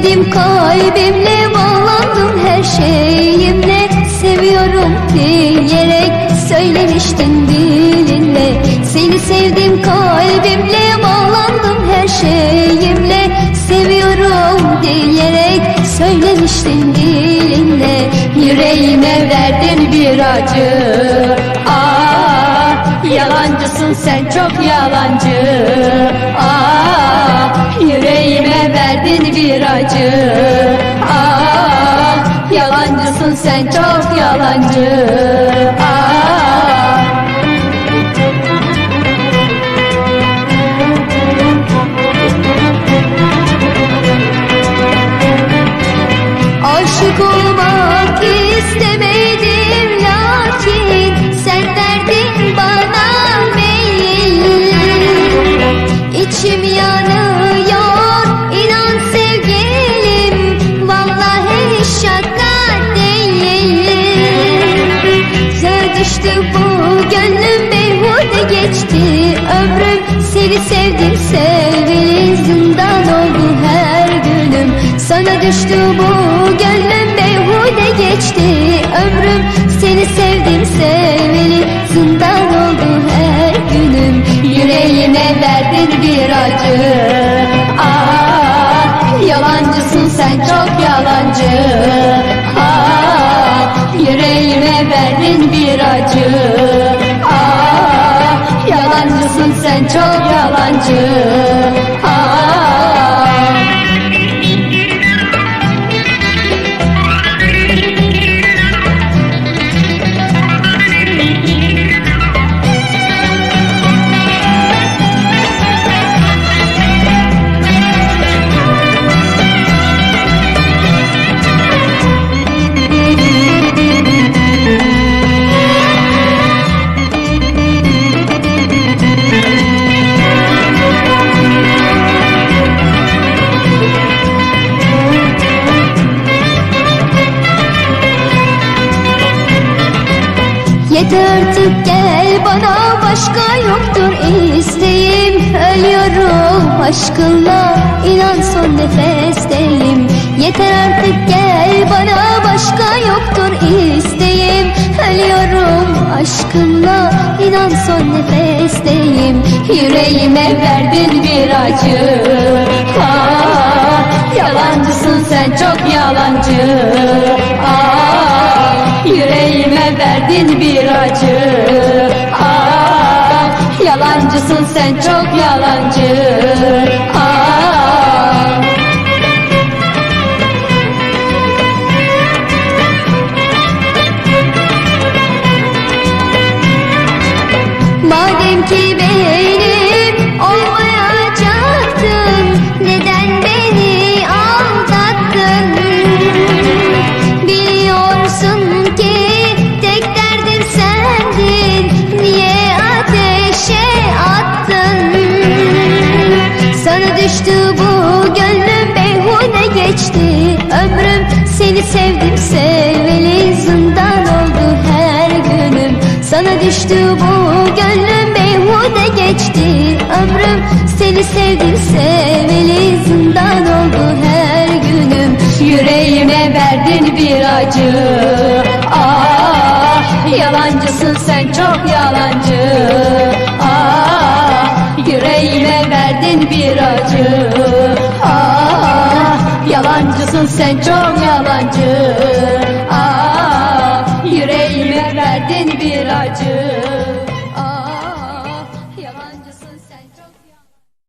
Kalbimle bağlandım her şeyimle. Seviyorum diyerek söylemiştin dilinle. Seni sevdim kalbimle bağlandım her şeyimle. Seviyorum diyerek söylemiştin dilinle. Yüreğime verdin bir acı sen çok yalancı. Ah yüreğime verdin bir acı. Ah yalancısın sen çok yalancı. Ah ömrüm. Seni sevdim sevgili zindan oldu her günüm. Sana düştü bu gönlüm beyhude geçti ömrüm. Seni sevdim sevgili zindan oldu her günüm. Yüreğime verdin bir acı çok yalancı Yeter artık gel bana başka yoktur isteğim. Ölüyorum aşkınla inan son nefesteyim Yeter artık gel bana başka yoktur isteğim. Ölüyorum aşkınla inan son nefesteyim Yüreğime verdin bir acı. Ah yalancısın sen çok yalancı verdin bir acı. Ah yalancısın sen çok yalancı. Ah düştü bu gönlüm beyhude geçti. Ömrüm seni sevdim seveli zindan oldu her günüm. Sana düştü bu gönlüm beyhude geçti. Ömrüm seni sevdim seveli zindan oldu her günüm. Yüreğime verdin bir acı. Ah yalancısın sen çok yalancı verdin